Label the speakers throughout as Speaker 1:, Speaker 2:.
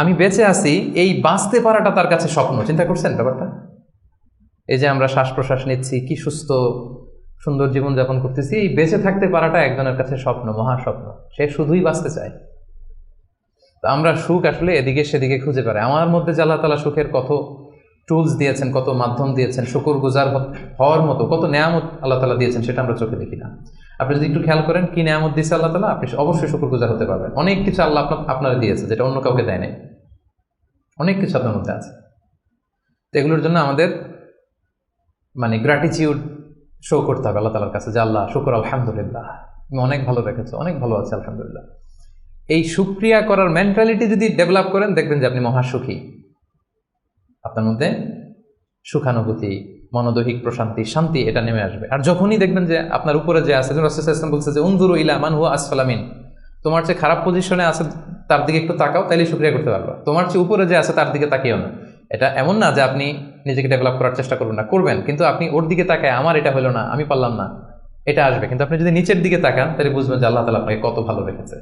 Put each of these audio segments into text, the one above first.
Speaker 1: আমি বেঁচে আছি, এই বাঁচতে পারাটা তার কাছে স্বপ্ন। চিন্তা করছেন ব্যাপারটা? এই যে আমরা শ্বাস প্রশ্বাস নিচ্ছি, কি সুস্থ, সুন্দর জীবন যাপন করতেছি, এই বেঁচে থাকতে পারাটা একজনের কাছে স্বপ্ন মহাস্বপ্ন সে শুধুই বাঁচতে চায়। তো আমরা সুখ আসলে এদিকে সেদিকে খুঁজে পারে আমার মধ্যে আল্লাহ তালা সুখের কত টুলস দিয়েছেন, কত মাধ্যম দিয়েছেন শুকুর গুজার হওয়ার মতো, কত নেয়ামত আল্লাহ তালা দিয়েছেন, সেটা আমরা চোখে দেখি না। আপনি যদি একটু খেয়াল করেন কি নেয়ামত দিয়েছে আল্লাহ তালা, আপনি অবশ্যই শুকুর গুজার হতে পারবেন। অনেক কিছু আল্লাহ আপনার আপনারা দিয়েছে, যেটা অন্য কাউকে দেয় নাই। অনেক কিছু আপনার মধ্যে আছে। তো এগুলোর জন্য আমাদের মানে গ্র্যাটিচিউড শো করতে হবে আল্লাহ তালার কাছে যে আল্লাহ, শুকুর, আলহামদুলিল্লাহ। তুমি অনেক ভালো রেখেছো অনেক ভালো আছে, আলহামদুলিল্লাহ। এই সুক্রিয়া করার মেন্টালিটি যদি ডেভেলপ করেন, দেখবেন যে আপনি মহাসুখী আপনার মধ্যে সুখানুভূতি মনোদৈহিক প্রশান্তি, শান্তি, এটা নেমে আসবে। আর যখনই দেখবেন যে আপনার উপরে যে আছে রসুলাম বলছে যে উন্দুরু ইলা মান হুয়া আসফালামিন তোমার যে খারাপ পজিশনে আছে, তার দিকে একটু তাকাও, তাইলে সুক্রিয়া করতে পারবা। তোমার যে উপরে যে আছে, তার দিকে তাকিও না। এটা এমন না যে আপনি নিজেকে ডেভেলপ করার চেষ্টা করবেন না। করবেন, কিন্তু আপনি ওর দিকে তাকায়, আমার এটা হলো না, আমি পারলাম না। এটা আসবে। কিন্তু আপনি যদি নিচের দিকে তাকান তাহলে বুঝবেন যে আল্লাহ তালা আপনাকে কত ভালো রেখেছে।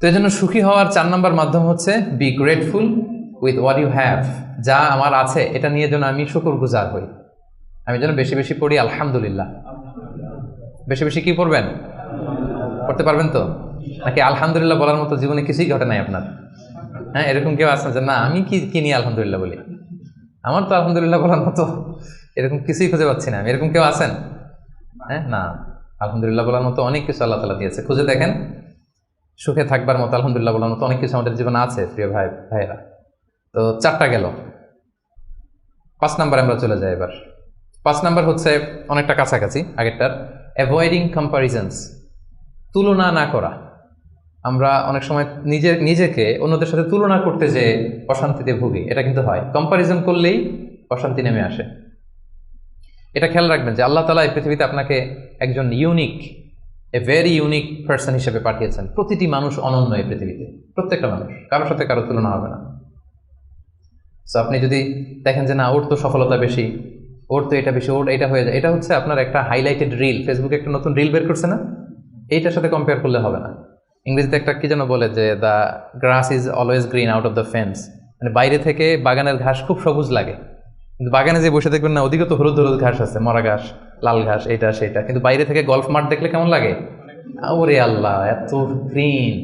Speaker 1: তো এই জন্য সুখী হওয়ার চার নম্বর মাধ্যম হচ্ছে be grateful with what you have যা আমার আছে, এটা নিয়ে যেন আমি শুকুর গুজার হই। আমি যেন বেশি বেশি পড়ি, আলহামদুলিল্লাহ। বেশি বেশি কি পড়বেন? পড়তে পারবেন তো? নাকি আলহামদুলিল্লাহ বলার মতো জীবনে কিছুই ঘটে নাই আপনার? হ্যাঁ এরকম কেউ আছেন যে, না, আমি কি কি নিয়ে আলহামদুলিল্লাহ বলি? আমার তো আলহামদুলিল্লাহ বলার মতো এরকম কিছুই খুঁজে পাচ্ছি না আমি। এরকম কেউ আছেন? হ্যাঁ না, আলহামদুলিল্লাহ বলার মতো অনেক কিছু আল্লাহ তালা দিয়েছে। খুঁজে দেখেন, সুখে থাকবার মতো আলহামদুলিল্লাহ বলার মতো অনেক কিছু আমাদের জীবনে আছে, প্রিয় ভাই, ভাইয়েরা। তো চারটা গেল। পাঁচ নাম্বার আমরা চলে যাই এবার। পাঁচ নাম্বার হচ্ছে অনেকটা কাছাকাছি, আগেরটার। অ্যাভয়েডিং কম্পারিজনস তুলনা না করা। আমরা অনেক সময় নিজের নিজেকে অন্যদের সাথে তুলনা করতে যে অশান্তিতে ভুগি, এটা কিন্তু হয়। কম্পারিজন করলেই অশান্তি নেমে আসে। এটা খেয়াল রাখবেন যে আল্লাহ তালা এই পৃথিবীতে আপনাকে একজন unique a very unique person হিসেবে পাঠিয়েছেন। প্রতিটি মানুষ অনন্য এই পৃথিবীতে। প্রত্যেকটা মানুষ। কারোর সাথে কারও তুলনা হবে না। সো আপনি যদি দেখেন যে না, ওর তো সফলতা বেশি, ওর তো এটা বেশি, ওর এটা হয়ে যায়, এটা হচ্ছে আপনার একটা হাইলাইটেড রিল ফেসবুকে একটা নতুন রিল বের করছে না? এইটার সাথে কম্পেয়ার করলে হবে না। ইংরেজিতে একটা কী যেন বলে যে the grass is always green out of the fence মানে বাইরে থেকে বাগানের ঘাস খুব সবুজ লাগে। কিন্তু বাগানে যে বসে দেখবেন না, ওদিকে তো হলুদ হলুদ ঘাস আছে, মরা ঘাস, লাল ঘাস এটা সেটা কিন্তু বাইরে থেকে গল্ফ মাঠ দেখলে কেমন লাগে? ওরে আল্লাহ, এত গ্রিন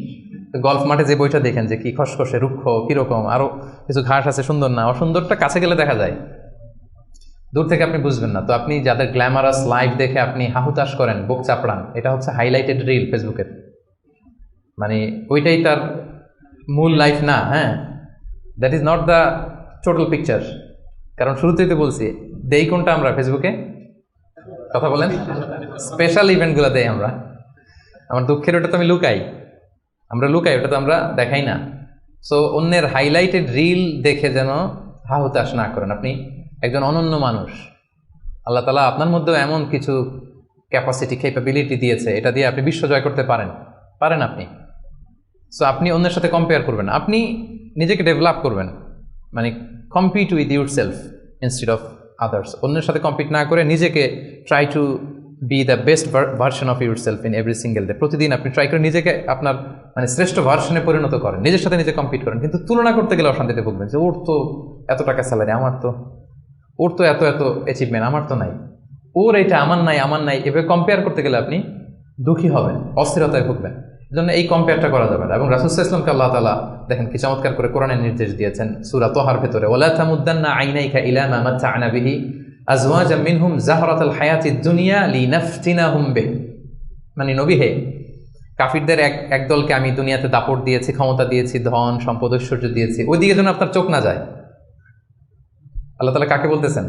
Speaker 1: গল্ফ মাঠে যে বইটা দেখেন যে কি খসখসে, রুক্ষ, কীরকম, আরও কিছু ঘাস আছে, সুন্দর না, অসুন্দরটা কাছে গেলে দেখা যায়। দূর থেকে আপনি বুঝবেন না। তো আপনি যাদের গ্ল্যামারাস লাইফ দেখে আপনি হাহুতাশ করেন, বুক চাপড়ান, এটা হচ্ছে হাইলাইটেড রিল ফেসবুকের মানে ওইটাই তার মূল লাইফ না হ্যাঁ? That is not the total picture কারণ শুরুতেই তো বলছি, দেই কোনটা আমরা ফেসবুকে কথা বলেন। স্পেশাল ইভেন্টগুলো দেই আমরা। আমার দুঃখের ওটা তো আমি লুকাই। আমরা লুকাই, ওটা তো আমরা দেখাই না। সো অন্যের হাইলাইটেড রিল দেখে যেন হাহুতাশ না করেন। আপনি একজন অনন্য মানুষ। আল্লাহ তালা আপনার মধ্যেও এমন কিছু ক্যাপাসিটি ক্যাপাবিলিটি দিয়েছে, এটা দিয়ে আপনি বিশ্ব জয় করতে পারেন। পারেন আপনি। সো আপনি অন্যের সাথে কম্পেয়ার করবেন। আপনি নিজেকে ডেভেলপ করবেন। মানে compete with yourself instead of others অন্যের সাথে কম্পিট না করে নিজেকে try to be the best version of yourself in every single day প্রতিদিন আপনি ট্রাই করে নিজেকে আপনার মানে শ্রেষ্ঠ ভার্সনে পরিণত করেন, নিজের সাথে নিজে কম্পিট করেন, কিন্তু তুলনা করতে গেলে অশান্তিতে ভুগবেন যে, ওর তো এত টাকা স্যালারি আমার তো, ওর তো এত এত অ্যাচিভমেন্ট আমার তো নাই। ওর এটা আমার নাই আমার নাই। এভাবে কম্পেয়ার করতে গেলে আপনি দুঃখী হবেন, অস্থিরতায় ভুগবেন। জন্য এই কম্পেয়ারটা করা যাবে না। এবং রাসুসাহ ইসলামকে আল্লাহ তালা দেখেন কি চমৎকার করে কোরআনের নির্দেশ দিয়েছেন, সুরা তোহার ভেতরে ওলা থামুদ্দান্না আইনাইকা ইলামা মাচ্চা আনাবিহি আজওয়াজ মিনহুম জাহরাতুল হায়াতি দুনিয়া লিনাফতিনাহুম বে মানে নবী হে কাফিরদের এক একদলকে আমি দুনিয়াতে দাপট দিয়েছি, ক্ষমতা দিয়েছি, ধন, সম্পদ, ঐশ্বর্য দিয়েছি। ওইদিকে যেন আপনার চোখ না যায়। আল্লাহ তালা কাকে বলতেছেন?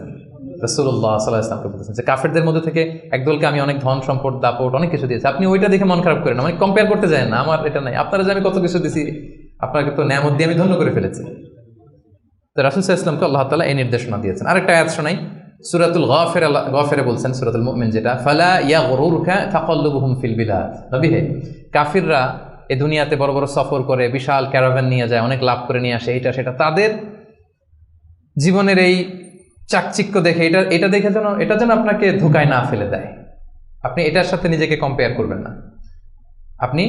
Speaker 1: রসুল্লাহ সাল্লাহ ইসলামকে বলতেছেন যে, কাফেরদের মধ্যে থেকে একদলকে আমি অনেক ধন, সম্পদ, দাপট, অনেক কিছু দিয়েছি। আপনি ওইটা দেখে মন খারাপ করেন মানে কম্পেয়ার করতে যায় না। আমার এটা নাই। আপনারা যে আমি কত কিছু দিছি, আপনাকে তো ন্যামত দিয়ে আমি ধন্য করে ফেলেছি। তো রাসুল ইসলামকে আল্লাহ তালা এই নির্দেশনা দিয়েছেন। আরেকটা আয়াত শোনাই। সুরাতুল গফের গফেরে বলছেন, সুরাতুল মুমিন যেটা, ফালা ইয়া গরুরখা তাকল্লুবহুম ফিল বিলাদ। নবী হে, কাফিররা এ দুনিয়াতে বড় বড় সফর করে, বিশাল ক্যারাভ্যান নিয়ে যায়, অনেক লাভ করে নিয়ে আসে এটা সেটা তাদের জীবনের এই চাকচিক্য দেখে, এটা এটা দেখে যেন এটা যেন আপনাকে ধোকায় না ফেলে দেয়। আপনি এটার সাথে নিজেকে কম্পেয়ার করবেন না। আপনি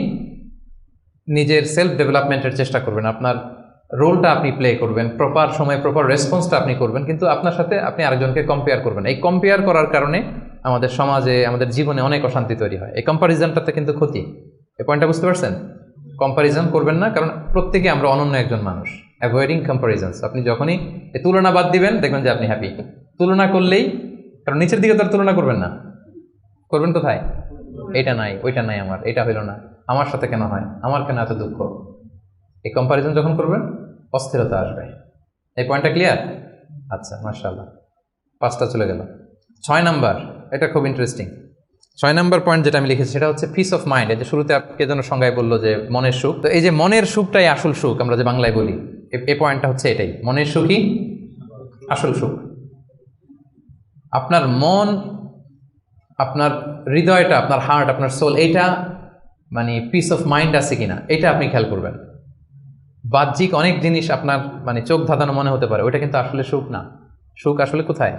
Speaker 1: নিজের সেলফ ডেভেলপমেন্টের চেষ্টা করবেন, আপনার রোলটা আপনি প্লে করবেন প্রপার সময় প্রপার রেসপন্সটা আপনি করবেন, কিন্তু আপনার সাথে আপনি আরেকজনকে কম্পেয়ার করবেন। এই কম্পেয়ার করার কারণে আমাদের সমাজে, আমাদের জীবনে অনেক অশান্তি তৈরি হয়। এই কম্পারিজনটাতে কিন্তু ক্ষতি। এই পয়েন্টটা বুঝতে পারছেন? কম্পারিজন করবেন না, কারণ প্রত্যেকে আমরা অনন্য একজন মানুষ। অ্যাভয়েডিং কম্পারিজনস আপনি যখনই এই তুলনা বাদ দিবেন, দেখবেন যে আপনি হ্যাপি তুলনা করলেই, কারণ নিচের দিকে তো আর তুলনা করবেন না। করবেন কোথায়? এটা নাই, ওইটা নাই আমার এটা হইল না। আমার সাথে কেন হয়? আমার কেন এত দুঃখ? এই কম্পারিজন যখন করবেন, অস্থিরতা আসবে। এই পয়েন্টটা ক্লিয়ার আচ্ছা মার্শাল্লাহ পাঁচটা চলে গেল। ছয় নাম্বার এটা খুব ইন্টারেস্টিং ছয় নাম্বার পয়েন্ট যেটা আমি লিখেছি, সেটা হচ্ছে পিস অফ মাইন্ড এই যে শুরুতে কে যেন সংজ্ঞায় বলল যে মনের সুখ, তো এই যে মনের সুখটাই আসল সুখ, আমরা যে বাংলায় বলি, এ- পয়েন্টটা হচ্ছে এটাই। মনের সুখই আসল সুখ। আপনার মন, আপনার হৃদয়টা, আপনার হার্ট আপনার সোল এইটা মানে পিস অফ মাইন্ড আছে কিনা এটা আপনি খেয়াল করবেন। বাহ্যিক অনেক জিনিস আপনার মানে চোখ ধাঁধানো মনে হতে পারে, ওইটা কিন্তু আসলে সুখ না। সুখ আসলে কোথায়?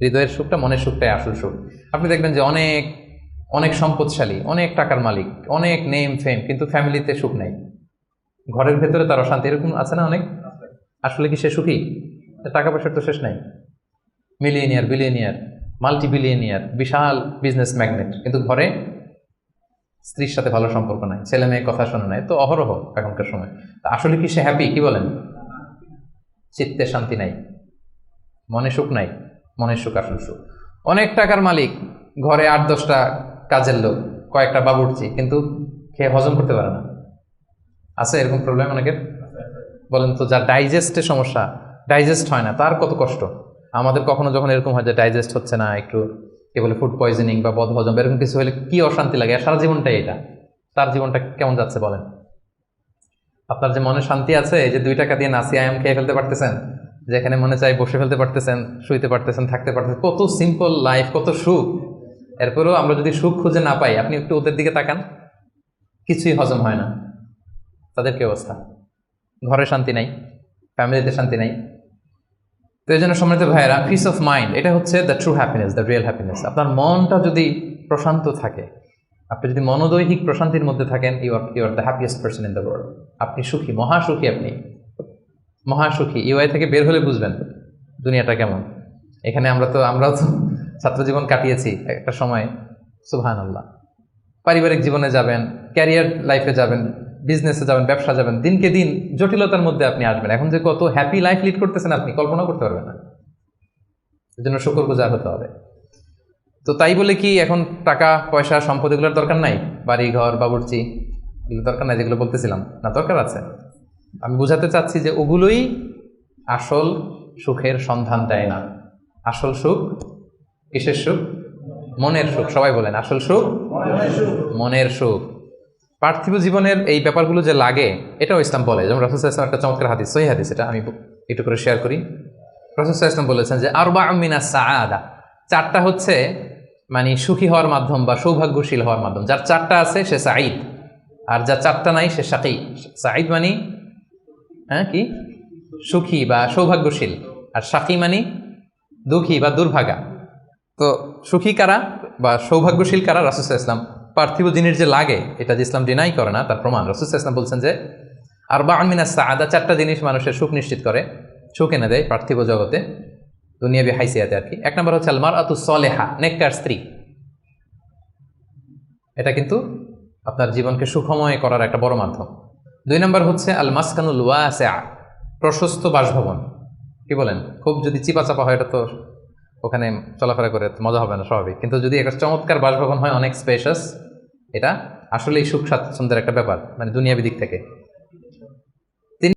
Speaker 1: হৃদয়ের সুখটা মনের সুখটাই আসল সুখ। আপনি দেখবেন যে অনেক অনেক সম্পদশালী, অনেক টাকার মালিক, অনেক নেম, ফেম, কিন্তু ফ্যামিলিতে সুখ নেই। ঘরের ভেতরে তার অশান্তি, এরকম আছে না অনেক? আসলে কি সে সুখী? টাকা পয়সার তো শেষ নাই। মিলিয়নিয়ার, বিলিয়নিয়ার মাল্টি বিলিয়নিয়ার বিশাল বিজনেস ম্যাগনেট। কিন্তু ঘরে স্ত্রীর সাথে ভালো সম্পর্ক নাই, ছেলে মেয়ে কথা শোনে নাই, তো অহরহ এখনকার সময়। তা আসলে কি সে হ্যাপি কি বলেন? চিত্তে শান্তি নাই, মনে সুখ নাই মনে সুখ আসল সুখ। অনেক টাকার মালিক, ঘরে আট, দশটা কাজের লোক, কয়েকটা বাবুর্চি, কিন্তু খেয়ে হজম করতে পারে না। আছে এরকম প্রবলেম অনেকের? বলেন তো, যার ডাইজেস্টের সমস্যা ডাইজেস্ট হয় না, তার কত কষ্ট? আমাদের কখনো যখন এরকম হয় যে ডাইজেস্ট হচ্ছে না, একটু কি বলে ফুড পয়জনিং বা বদ হজম এরকম কিছু হলে কি অশান্তি লাগে? সারা জীবনটাই এটা। তার জীবনটা কেমন যাচ্ছে বলেন? আপনার যে মনে শান্তি আছে যে দুই টাকা দিয়ে নাসি আয়াম খেয়ে ফেলতে পারতেছেন, যেখানে মনে চাই বসে ফেলতে পারতেছেন, শুইতে পারতেছেন, থাকতে পারতেছেন, কত সিম্পল লাইফ কত সুখ। এরপরেও আমরা যদি সুখ খুঁজে না পাই, আপনি একটু ওদের দিকে তাকান। কিছুই হজম হয় না। তাদের কি অবস্থা? ঘরে শান্তি নাই ফ্যামিলিতে শান্তি নাই। তো এই জন্য সম্মানিত ভাইয়েরা পিস অফ মাইন্ড এটা হচ্ছে the true happiness the real happiness আপনার মনটা যদি প্রশান্ত থাকে, আপনি যদি মনোদৈহিক প্রশান্তির মধ্যে থাকেন you are you are the happiest person in the world আপনি সুখী, মহাসুখী আপনি। মহাসুখী ইউআই থেকে বের হলে বুঝবেন দুনিয়াটা কেমন। এখানে আমরা তো, আমরাও তো ছাত্র জীবন কাটিয়েছি একটা সময় সুবহান আল্লাহ পারিবারিক জীবনে যাবেন ক্যারিয়ার লাইফে যাবেন বিজনেসে যাবেন, ব্যবসা যাবেন, দিনকে দিন জটিলতার মধ্যে আপনি আসবেন। এখন যে কত হ্যাপি লাইফ লিড করতেছেন আপনি কল্পনা করতে পারবেন না। জন্য শুকর গুজার হতে হবে। তো তাই বলে কি এখন টাকা, পয়সা, সম্পদ এগুলোর দরকার নাই? বাড়ি, ঘর, বাবুর্চি, এগুলো দরকার নাই যেগুলো বলতেছিলাম। না, দরকার আছে। আমি বোঝাতে চাচ্ছি যে ওগুলোই আসল সুখের সন্ধান দেয় না। আসল সুখ কিসের সুখ? মনের সুখ। সবাই বলেন, আসল সুখ? মনের সুখ। পার্থিব জীবনের এই ব্যাপারগুলো যে লাগে, এটাও ইসলাম বলে। যেমন রাসুল ইসলাম একটা চমৎকার হাদিস, সহি হাদিস, এটা আমি একটু করে শেয়ার করি। রাসুল ইসলাম বলেছেন যে আরবা আমিনা সাআদা চারটা হচ্ছে মানে সুখী হওয়ার মাধ্যম বা সৌভাগ্যশীল হওয়ার মাধ্যম। যার চারটা আছে, সে সাঈদ। আর যার চারটা নাই, সে সাকি। সাঈদ মানে হ্যাঁ কি? সুখী বা সৌভাগ্যশীল। আর সাকি মানে দুঃখী বা দুর্ভাগা। তো সুখী কারা বা সৌভাগ্যশীল কারা? রাসুসাহ ইসলাম পার্থিব জিনিস যে লাগে, এটা যে ইসলাম ডিনাই করে না, তার প্রমাণ। রসুসাহ ইসলাম বলছেন যে আর বা আমিনা সাদা চারটা জিনিস মানুষের সুখ নিশ্চিত করে, সুখ এনে দেয় পার্থিব জগতে, দুনিয়াবি হাইসিয়াতে আর কি। এক নম্বর হচ্ছে আলমার আতু সলেহা, নেককার স্ত্রী। এটা কিন্তু আপনার জীবনকে সুখময় করার একটা বড় মাধ্যম। দুই নম্বর হচ্ছে আল মাসকানুল ওয়াসা প্রশস্ত বাসভবন। কি বলেন? খুব যদি চিপা চাপা হয়, এটা তো ওখানে চলাফেরা করে মজা হবে না, স্বাভাবিক। কিন্তু যদি একটা চমৎকার বাসভবন হয়, অনেক স্পেশাস এটা আসলেই সুখ স্বাচ্ছন্দ্যের একটা ব্যাপার মানে দুনিয়াবি দিক থেকে।